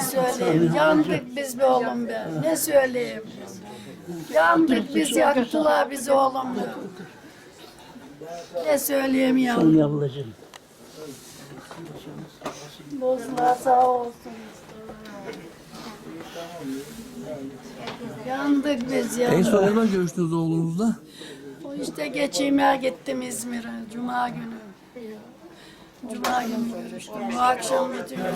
Ne söyleyeyim? Yandık biz be oğlum be. Ne söyleyeyim? Yandık biz yaktılar bizi oğlum be. Ne söyleyeyim ya? Seni ablacığım. Bozlar sağ olsun. Yandık biz ya. En son ne zaman görüştünüz oğlunuzla? O işte geçeyim gittim İzmir'e Cuma günü. Cuma günü görüştüm. Bu akşam gidiyorum.